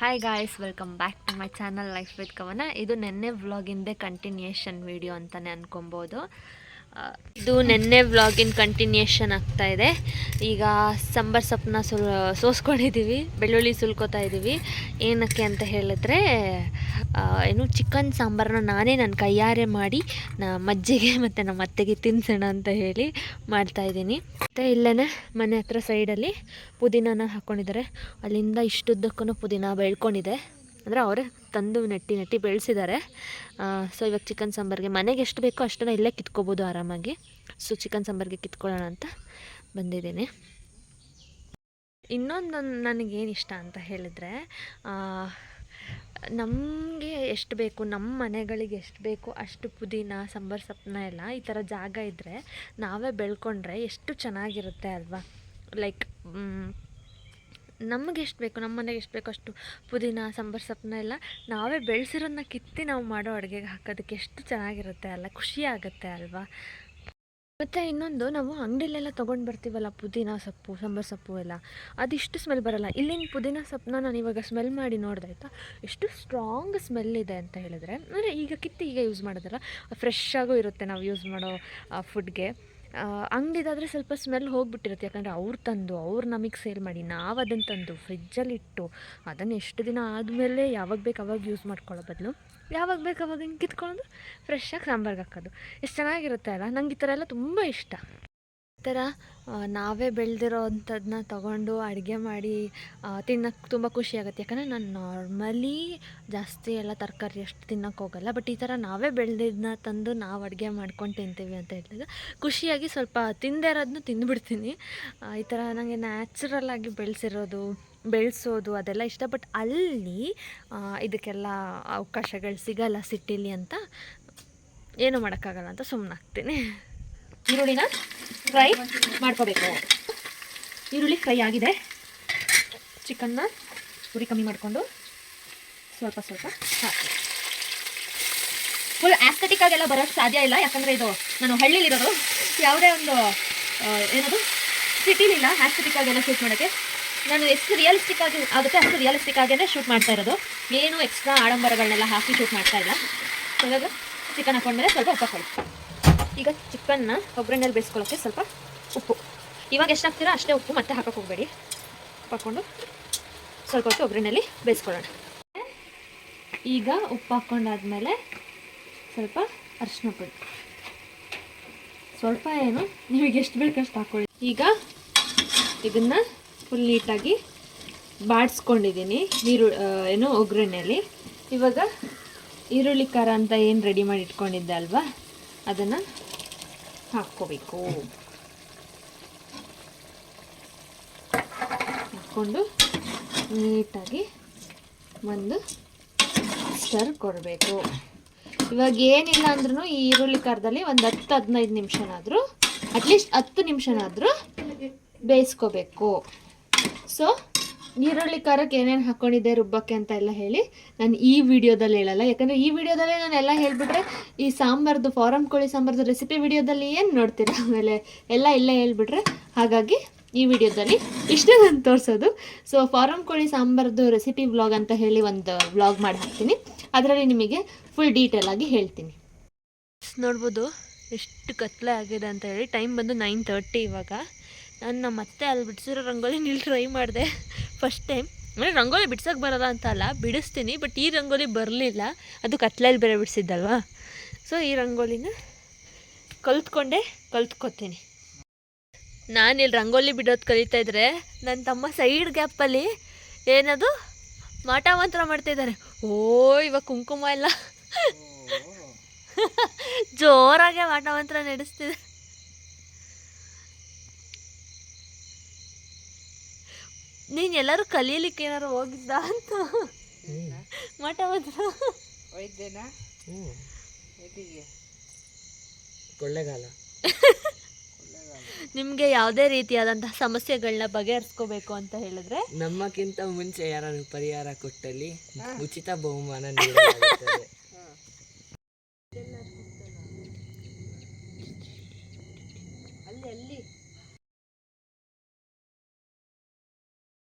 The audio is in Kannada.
Hi guys welcome back to my channel life with Kavana ಇದು ನೆನ್ನೆ ವ್ಲಾಗಿಂದೇ ಕಂಟಿನ್ಯೂಷನ್ ವಿಡಿಯೋ ಅಂತಲೇ ಅನ್ಕೊಬೋದು. ಇದು ನೆನ್ನೆ ವ್ಲಾಗಿನ ಕಂಟಿನ್ಯೂಷನ್ ಆಗ್ತಾ ಇದೆ. ಈಗ ಸಾಂಬಾರ್ ಸೊಪ್ಪನ್ನ ಸುಲ್ ಸೋಸ್ಕೊಂಡಿದ್ದೀವಿ ಬೆಳ್ಳುಳ್ಳಿ ಸುಲ್ಕೋತಾ ಇದ್ದೀವಿ ಏನಕ್ಕೆ ಅಂತ ಹೇಳಿದ್ರೆ ಏನು ಚಿಕನ್ ಸಾಂಬಾರನ್ನ ನಾನೇ ನನ್ನ ಕೈಯಾರೆ ಮಾಡಿ, ನಾ, ಮಜ್ಜಿಗೆ ಮತ್ತು ನಮ್ಮ ಅತ್ತೆಗೆ ತಿನ್ಸೋಣ ಅಂತ ಹೇಳಿ ಮಾಡ್ತಾಯಿದ್ದೀನಿ ಮತ್ತು ಇಲ್ಲೇ ಮನೆ ಹತ್ರ ಸೈಡಲ್ಲಿ ಪುದೀನಾನ ಹಾಕ್ಕೊಂಡಿದ್ದಾರೆ ಅಲ್ಲಿಂದ ಇಷ್ಟುದ್ದಕ್ಕೂ ಪುದೀನ ಬೆಳ್ಕೊಂಡಿದೆ. ಅಂದರೆ ಅವರೇ ತಂದು ನೆಟ್ಟಿ ನೆಟ್ಟಿ ಬೆಳೆಸಿದ್ದಾರೆ ಸೊ ಇವಾಗ ಚಿಕನ್ ಸಾಂಬಾರಿಗೆ ಮನೆಗೆ ಎಷ್ಟು ಬೇಕೋ ಅಷ್ಟನ್ನು ಇಲ್ಲೇ ಕಿತ್ಕೋಬೋದು ಆರಾಮಾಗಿ. ಸೊ ಚಿಕನ್ ಸಾಂಬಾರಿಗೆ ಕಿತ್ಕೊಳ್ಳೋಣ ಅಂತ ಬಂದಿದ್ದೀನಿ. ಇನ್ನೊಂದು ನನಗೇನು ಇಷ್ಟ ಅಂತ ಹೇಳಿದರೆ ನಮಗೆ ಎಷ್ಟು ಬೇಕು ನಮ್ಮ ಮನೆಗಳಿಗೆ ಎಷ್ಟು ಬೇಕು, ಅಷ್ಟು ಪುದೀನ, ಸಾಂಬಾರು ಸೊಪ್ಪನ್ನ ಎಲ್ಲ ಈ ಥರ ಜಾಗ ಇದ್ದರೆ ನಾವೇ ಬೆಳ್ಕೊಂಡ್ರೆ ಎಷ್ಟು ಚೆನ್ನಾಗಿರುತ್ತೆ ಅಲ್ವಾ? ಲೈಕ್ ನಮಗೆ ಎಷ್ಟು ಬೇಕು, ನಮ್ಮ ಮನೆಗೆ ಎಷ್ಟು ಬೇಕು ಅಷ್ಟು ಪುದೀನ, ಸಾಂಬಾರು, ಸೊಪ್ಪನ್ನ ಎಲ್ಲ ನಾವೇ ಬೆಳೆಸಿರೋದನ್ನ ಕಿತ್ತಿ ನಾವು ಮಾಡೋ ಅಡುಗೆಗೆ ಹಾಕೋದಕ್ಕೆ ಎಷ್ಟು ಚೆನ್ನಾಗಿರುತ್ತೆ ಅಲ್ಲ, ಖುಷಿ ಆಗುತ್ತೆ ಅಲ್ವಾ? ಮತ್ತು ಇನ್ನೊಂದು, ನಾವು ಅಂಗಡಿಲೆಲ್ಲ ತೊಗೊಂಡು ಬರ್ತೀವಲ್ಲ, ಪುದೀನ ಸೊಪ್ಪು, ಸಾಂಬಾರು ಸೊಪ್ಪು ಎಲ್ಲ, ಅದಿಷ್ಟು ಸ್ಮೆಲ್ ಬರಲ್ಲ. ಇಲ್ಲಿನ ಪುದೀನ ಸೊಪ್ಪನ್ನ ನಾನು ಇವಾಗ ಸ್ಮೆಲ್ ಮಾಡಿ ನೋಡಿದೆ ಆಯಿತಾ ಎಷ್ಟು ಸ್ಟ್ರಾಂಗ್ ಸ್ಮೆಲ್ ಇದೆ ಅಂತ ಹೇಳಿದ್ರೆ, ಅಂದರೆ ಈಗ ಕಿತ್ತಿ ಈಗ ಯೂಸ್ ಮಾಡೋದಲ್ಲ ಫ್ರೆಶ್ ಆಗೂ ಇರುತ್ತೆ ನಾವು ಯೂಸ್ ಮಾಡೋ ಫುಡ್ಗೆ ಅಂಗಡಿದಾದರೆ ಸ್ವಲ್ಪ ಸ್ಮೆಲ್ ಹೋಗ್ಬಿಟ್ಟಿರುತ್ತೆ. ಯಾಕಂದರೆ ಅವ್ರು ತಂದು, ಅವ್ರು ನಮಗೆ ಸೇಲ್ ಮಾಡಿ, ನಾವು ಅದನ್ನು ತಂದು ಫ್ರಿಜ್ಜಲ್ಲಿಟ್ಟು ಅದನ್ನು ಎಷ್ಟು ದಿನ ಆದಮೇಲೆ ಯಾವಾಗ ಬೇಕು ಅವಾಗ ಯೂಸ್ ಮಾಡ್ಕೊಳ್ಳೋ ಬದಲು ಯಾವಾಗ ಬೇಕು ಅವಾಗ ಹಿಂಗೆ ಕಿತ್ಕೊಳ್ಳೋದು? ಫ್ರೆಶ್ಶಾಗಿ ಸಾಂಬಾರ್ಗೆ ಹಾಕೋದು. ಎಷ್ಟು ಚೆನ್ನಾಗಿರುತ್ತೆ ಅಲ್ಲ? ನಂಗೆ ಈ ಥರ ಎಲ್ಲ ತುಂಬ ಇಷ್ಟ. ಥರ ನಾವೇ ಬೆಳೆದಿರೋ ಅಂಥದ್ದನ್ನ ತೊಗೊಂಡು ಅಡುಗೆ ಮಾಡಿ ತಿನ್ನೋಕ್ಕೆ ತುಂಬ ಖುಷಿ ಆಗುತ್ತೆ. ಯಾಕಂದರೆ ನಾನು ನಾರ್ಮಲಿ ಜಾಸ್ತಿ ಎಲ್ಲ ತರಕಾರಿ ಅಷ್ಟು ತಿನ್ನೋಕೆ ಹೋಗಲ್ಲ. ಬಟ್ ಈ ಥರ ನಾವೇ ಬೆಳೆದಿದ್ದನ್ನ ತಂದು ನಾವು ಅಡುಗೆ ಮಾಡ್ಕೊಂಡು ತಿಂತೀವಿ ಅಂತ ಹೇಳಿದಾಗ ಖುಷಿಯಾಗಿ ಸ್ವಲ್ಪ ತಿಂದೇ ಇರೋದನ್ನು ತಿಂದುಬಿಡ್ತೀನಿ. ಈ ಥರ ನನಗೆ ನ್ಯಾಚುರಲ್ಲಾಗಿ ಬೆಳೆಸಿರೋದು, ಬೆಳೆಸೋದು ಅದೆಲ್ಲ ಇಷ್ಟ. ಬಟ್ ಅಲ್ಲಿ ಇದಕ್ಕೆಲ್ಲ ಅವಕಾಶಗಳು ಸಿಗಲ್ಲ ಸಿಟಿಲಿ ಅಂತ ಏನೂ ಮಾಡೋಕ್ಕಾಗಲ್ಲ ಅಂತ ಸುಮ್ಮನಾಗ್ತೀನಿ ಈರುಳ್ಳಿನ ಫ್ರೈ ಮಾಡ್ಕೋಬೇಕು. ಈರುಳ್ಳಿ ಫ್ರೈ ಆಗಿದೆ. ಚಿಕನ್ನ ಉರಿ ಕಮ್ಮಿ ಮಾಡಿಕೊಂಡು ಸ್ವಲ್ಪ ಸ್ವಲ್ಪ ಹಾಕಿ. ಫುಲ್ ಆಸ್ಥೆಟಿಕ್ ಆಗೆಲ್ಲ ಬರೋಕ್ಕೆ ಸಾಧ್ಯ ಇಲ್ಲ. ಯಾಕಂದರೆ ಇದು ನಾನು ಹಳ್ಳಿಲಿರೋದು ಯಾವುದೇ ಒಂದು ಏನದು? ಸಿಟಿಲಿಲ್ಲ ಆಸ್ಥೆಟಿಕ್ ಆಗೆಲ್ಲ ಶೂಟ್ ಮಾಡೋಕ್ಕೆ. ನಾನು ಎಷ್ಟು ರಿಯಲಿಸ್ಟಿಕ್ ಆಗಿ ಆಗುತ್ತೆ ಅಷ್ಟು ರಿಯಲಿಸ್ಟಿಕ್ ಆಗೇ ಶೂಟ್ ಮಾಡ್ತಾ ಇರೋದು. ಏನು ಎಕ್ಸ್ಟ್ರಾ ಆಡಂಬರಗಳನ್ನೆಲ್ಲ ಹಾಕಿ ಶೂಟ್ ಮಾಡ್ತಾ ಇಲ್ಲ. ಸೊ ಚಿಕನ್ ಹಾಕೊಂಡ್ಮೇಲೆ ಸ್ವಲ್ಪ ಉಪ್ಪು ಹಾಕೊಳ್ಳಿ. ಈಗ ಚಿಕನ್ನ ಒಗ್ಗರಣೆಯಲ್ಲಿ ಬೇಯಿಸ್ಕೊಳ್ಳೋಕ್ಕೆ ಸ್ವಲ್ಪ ಉಪ್ಪು. ಇವಾಗ ಎಷ್ಟು ಹಾಕ್ತೀರಾ ಅಷ್ಟೇ ಉಪ್ಪು, ಮತ್ತೆ ಹಾಕಕ್ಕೆ ಹೋಗಬೇಡಿ. ಹಾಕ್ಕೊಂಡು ಸ್ವಲ್ಪ ಹೊತ್ತು ಒಗ್ಗರಣೆಯಲ್ಲಿ ಬೇಯಿಸ್ಕೊಳ್ಳೋಣ. ಈಗ ಉಪ್ಪು ಹಾಕ್ಕೊಂಡಾದ್ಮೇಲೆ ಸ್ವಲ್ಪ ಅರಿಶಿನ ಪುಡಿ. ಸ್ವಲ್ಪ ಏನು? ನಿಮಗೆ ಎಷ್ಟು ಬೇಕು ಅಷ್ಟು ಹಾಕ್ಕೊಳ್ಳಿ ಈಗ ಇದನ್ನು ಫುಲ್ ನೀಟಾಗಿ ಬಾಡಿಸ್ಕೊಂಡಿದ್ದೀನಿ ನೀರು ಏನು ಒಗ್ಗರಣೆಯಲ್ಲಿ. ಇವಾಗ ಈರುಳ್ಳಿ ಖಾರ ಅಂತ ಏನು ರೆಡಿ ಮಾಡಿ ಇಟ್ಕೊಂಡಿದ್ದೆ ಅಲ್ವಾ? ಅದನ್ನು ಹಾಕ್ಕೋಬೇಕು. ಹಾಕ್ಕೊಂಡು ನೀಟಾಗಿ ಒಂದು ಸ್ಟರ್ ಕೊಡಬೇಕು. ಇವಾಗ ಏನಿಲ್ಲ ಅಂದ್ರೂ ಈ ಈರುಳ್ಳಿ ಖಾರದಲ್ಲಿ ಒಂದು ಹತ್ತು ಹದಿನೈದು ನಿಮಿಷನಾದರೂ ಅಟ್ಲೀಸ್ಟ್ ಹತ್ತು ನಿಮಿಷನಾದರೂ ಬೇಯಿಸ್ಕೋಬೇಕು. ಸೊ ಈರುಳ್ಳಿ ಖಾರಕ್ಕೆ ಏನೇನು ಹಾಕ್ಕೊಂಡಿದ್ದೆ ರುಬ್ಬಕ್ಕೆ ಅಂತ ಎಲ್ಲ ಹೇಳಿ ನಾನು ಈ ವಿಡಿಯೋದಲ್ಲಿ ಹೇಳಲ್ಲ. ಯಾಕಂದರೆ ಈ ವಿಡಿಯೋದಲ್ಲೇ ನಾನು ಎಲ್ಲ ಹೇಳಿಬಿಟ್ರೆ ಈ ಸಾಂಬಾರ್ದು ಫಾರಮ್ ಕೋಳಿ ಸಾಂಬಾರ್ದು ರೆಸಿಪಿ ವಿಡಿಯೋದಲ್ಲಿ ಏನು ನೋಡ್ತೀರ ಆಮೇಲೆ ಎಲ್ಲ ಇಲ್ಲೇ ಹೇಳ್ಬಿಟ್ರೆ ಹಾಗಾಗಿ ಈ ವಿಡಿಯೋದಲ್ಲಿ ಇಷ್ಟೇ ನಾನು ತೋರಿಸೋದು. ಸೊ ಫಾರಮ್ ಕೋಳಿ ಸಾಂಬಾರ್ದು ರೆಸಿಪಿ ವ್ಲಾಗ್ ಅಂತ ಹೇಳಿ ಒಂದು ವ್ಲಾಗ್ ಮಾಡಿ ಹಾಕ್ತೀನಿ ಅದರಲ್ಲಿ ನಿಮಗೆ ಫುಲ್ ಡೀಟೇಲ್ ಆಗಿ ಹೇಳ್ತೀನಿ. ನೋಡ್ಬೋದು ಎಷ್ಟು ಕತ್ಲೆ ಆಗಿದೆ ಅಂತ ಹೇಳಿ. ಟೈಮ್ ಬಂದು ನೈನ್ ತರ್ಟಿ ಇವಾಗ. ನಾನು ನಮ್ಮ ಅತ್ತೆ ಅಲ್ಲಿ ಬಿಡಿಸಿರೋ ರಂಗೋಲಿ ನಿಲ್ಲಿ ಟ್ರೈ ಮಾಡಿದೆ. ಫಸ್ಟ್ ಟೈಮ್ ಅಂದರೆ ರಂಗೋಲಿ ಬಿಡ್ಸೋಕೆ ಬರಲ್ಲ ಅಂತ ಅಲ್ಲ ಬಿಡಿಸ್ತೀನಿ ಬಟ್ ಈ ರಂಗೋಲಿ ಬರಲಿಲ್ಲ. ಅದು ಕತ್ಲಲ್ಲಿ ಬೇರೆ ಬಿಡಿಸಿದ್ದಲ್ವಾ? ಸೊ ಈ ರಂಗೋಲಿನ ಕಲ್ತ್ಕೊಂಡೆ ಕಲ್ತ್ಕೊತೀನಿ. ನಾನು ಇಲ್ಲಿ ರಂಗೋಲಿ ಬಿಡೋದು ಕಲಿತಾ ಇದ್ರೆ ನನ್ನ ತಮ್ಮ ಸೈಡ್ ಗ್ಯಾಪಲ್ಲಿ ಏನದು ಮಾಟ ಮಂತ್ರ ಮಾಡ್ತಿದ್ದಾರೆ ಓ ಇವಾಗ ಕುಂಕುಮ ಎಲ್ಲ. ಜೋರಾಗೆ ಮಾಟ ನಡೆಸ್ತಿದ್ದಾರೆ ನಡೆಸ್ತಿದೆ. ನೀನು ಎಲ್ಲರೂ ಕಲಿಯಲಿಕ್ಕೆ ಏನಾರು ಹೋಗಿದ್ದ ಅಂತ? ಮಠ ಮಂತ್ರ ಒಯ್ದೇನಾ ಕೊಳ್ಳೆಗಾಲ. ನಿಮಗೆ ಯಾವುದೇ ರೀತಿಯಾದಂತಹ ಸಮಸ್ಯೆಗಳನ್ನ ಬಗೆಹರಿಸ್ಕೋಬೇಕು ಅಂತ ಹೇಳಿದ್ರೆ? ನಮ್ಮಕ್ಕಿಂತ ಮುಂಚೆ ಯಾರು ಪರಿಹಾರ ಕೊಟ್ಟಲ್ಲಿ ಉಚಿತ ಬಹುಮಾನ ನೀಡಲಾಗುತ್ತದೆ.